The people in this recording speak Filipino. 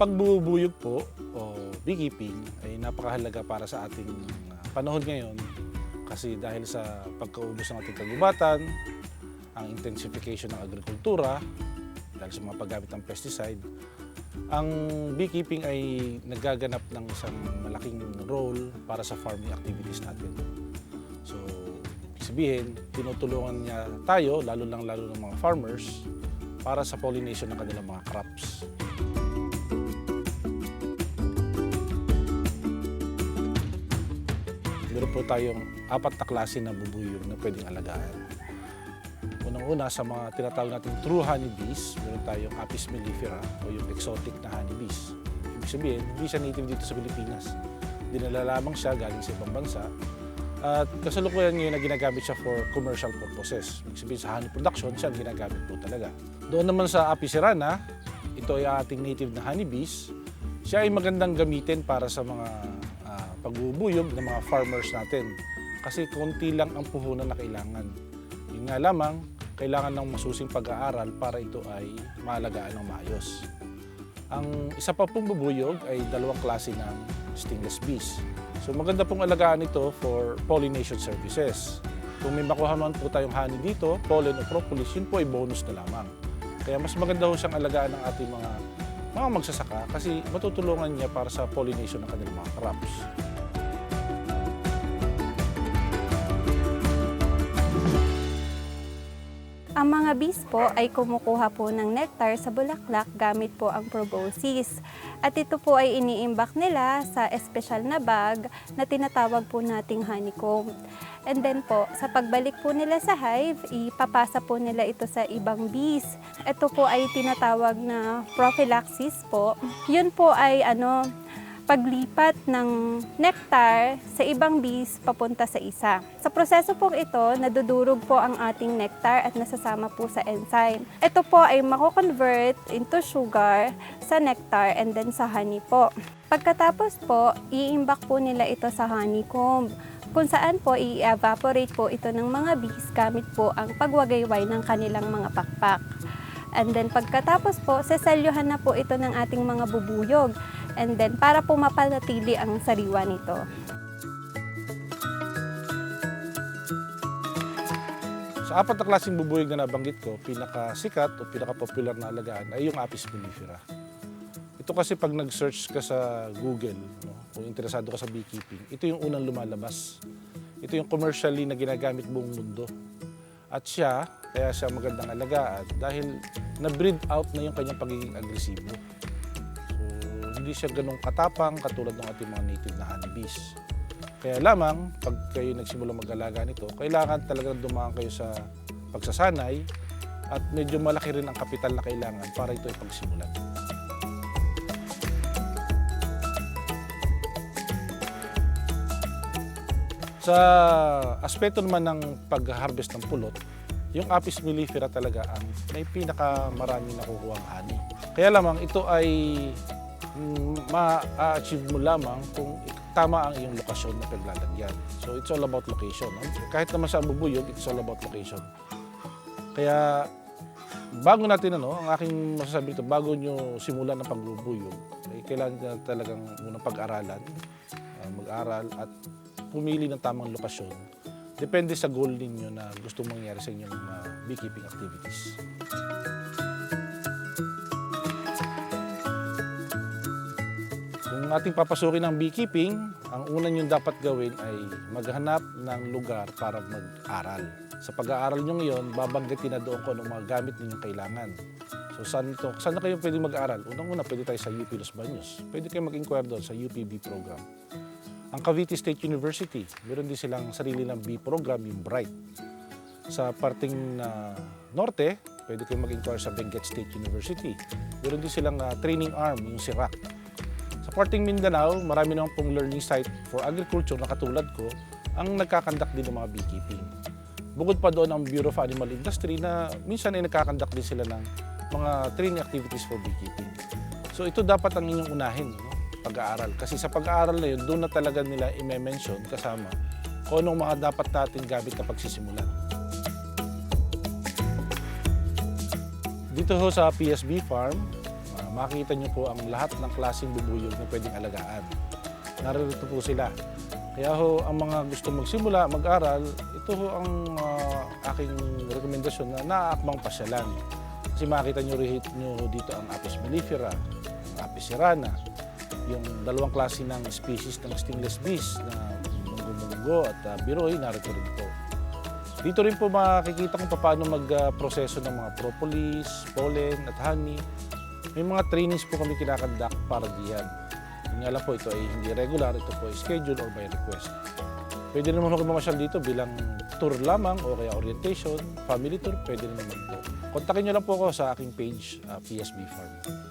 pagbubuyog po o beekeeping ay napakahalaga para sa ating uh, panahon ngayon kasi dahil sa pagkaubos ng ating kagubatan, ang intensification ng agrikultura, dahil sa mga paggamit ng pesticide, ang beekeeping ay nagaganap ng isang malaking role para sa farming activities natin. So, sabihin, tinutulungan niya tayo, lalo lang lalo ng mga farmers, para sa pollination ng kanilang mga crops. Meron po tayong apat na klase na bubuyog na pwedeng alagaan. Unang-una sa mga tinatawag nating true honeybees, meron tayong Apis mellifera o yung exotic na honeybees. Ibig sabihin, hindi siya native dito sa Pilipinas. Dinala lamang siya galing sa ibang bansa. At kasalukuyan ngayon na ginagamit siya for commercial purposes. Ibig sabihin sa honey production, siya ginagamit po talaga. Doon naman sa Apis cerana, ito ay ating native na honeybees. Siya ay magandang gamitin para sa mga pagbubuyog ng mga farmers natin. Kasi konti lang ang puhunan na kailangan. Yun nga lamang, kailangan ng masusing pag-aaral para ito ay maalagaan ng maayos. Ang isa pa pong bubuyog ay dalawang klase ng stingless bees. So maganda pong alagaan ito for pollination services. Kung may makuha man po tayong honey dito, pollen o propolis, yun po ay bonus na lamang. Kaya mas maganda ho siyang alagaan ng ating mga mga magsasaka kasi matutulungan niya para sa pollination ng kanilang mga crops. Ang mga bees po ay kumukuha po ng nectar sa bulaklak gamit po ang proboscis. At ito po ay iniimbak nila sa espesyal na bag na tinatawag po nating honeycomb. And then po, sa pagbalik po nila sa hive, ipapasa po nila ito sa ibang bees. Ito po ay tinatawag na prophylaxis po. Yun po ay ano, paglipat ng nectar sa ibang bees papunta sa isa. Sa proseso pong ito, nadudurog po ang ating nectar at nasasama po sa enzyme. Ito po ay mako-convert into sugar sa nectar and then sa honey po. Pagkatapos po, iimbak po nila ito sa honeycomb kung saan po i-evaporate po ito ng mga bees gamit po ang pagwagayway ng kanilang mga pakpak. And then pagkatapos po, seselyuhan na po ito ng ating mga bubuyog. And then para po mapanatili ang sariwa nito. Sa apat na klaseng bubuyog na nabanggit ko, pinakasikat o pinaka-popular na alagaan ay yung Apis mellifera. Ito kasi pag nag-search ka sa Google, no, kung interesado ka sa beekeeping, ito yung unang lumalabas. Ito yung commercially na ginagamit buong mundo. At siya, kaya siya magandang alagaan dahil na-breed out na yung kanyang pagiging agresibo. Hindi siya ganong katapang katulad ng ating mga native na honeybees. Kaya lamang, pag kayo nagsimula mag-alaga nito, kailangan talagang dumaan kayo sa pagsasanay at medyo malaki rin ang kapital na kailangan para ito ay pagsimulan. Sa aspeto naman ng pag-harvest ng pulot, yung Apis mellifera talaga ang may pinakamarami nakukuha ang honey. Kaya lamang ito ay ma-achieve mo lamang kung tama ang iyong lokasyon na paglalagyan. So it's all about location. no? Kahit naman sa bubuyog, it's all about location. Kaya bago natin ano, ang aking masasabi ito, bago nyo simulan ng pagbubuyog, ay kailangan na talagang unang pag-aralan, ah, mag-aral at pumili ng tamang lokasyon. Depende sa goal ninyo na gusto mangyari sa inyong ah, beekeeping activities. Kung ating papasukin ng beekeeping, ang una nyo dapat gawin ay maghanap ng lugar para mag-aral. Sa pag-aaral nyo ngayon, babanggitin na doon kung anong mga gamit ninyong kailangan. So saan, to, saan na kayo pwede mag-aral? Unang-una, pwede tayo sa UP Los Baños. Pwede kayo mag-inquire doon sa UPB program. Ang Cavite State University, meron din silang sarili ng B program, yung Bright. Sa parting na norte, pwede kayo mag-inquire sa Benguet State University. Meron din silang ah, training arm, yung SIRAC. Sa parting Mindanao, marami naman pong learning site for agriculture na katulad ko ang nagkakandak din ng mga beekeeping. Bukod pa doon ang Bureau of Animal Industry na minsan ay nagkakandak din sila ng mga training activities for beekeeping. So ito dapat ang inyong unahin, no? pag-aaral. Kasi sa pag-aaral na yun, doon na talaga nila i-mention kasama kung anong mga dapat natin gamit na pagsisimulan. Dito ho sa PSB Farm, makikita nyo po ang lahat ng klaseng bubuyog na pwedeng alagaan. Naririto po sila. Kaya ho, ang mga gusto magsimula, mag-aral, ito ho ang ah, aking rekomendasyon na naaakmang pasyalan. Kasi makikita nyo, nyo dito ang Apis mellifera, ang Apis cerana, yung dalawang klase ng species ng stingless bees na munggo-munggo at uh, biroy, narito rin po. Dito rin po makikita kung paano mag-proseso ng mga propolis, pollen at honey. May mga trainings po kami kinakandak para diyan. Yun nga lang po, ito ay hindi regular, ito po ay schedule or by request. Pwede naman ako mamasyal dito bilang tour lamang o kaya orientation, family tour, pwede rin naman po. Kontakin nyo lang po ako sa aking page, uh, PSB Farm.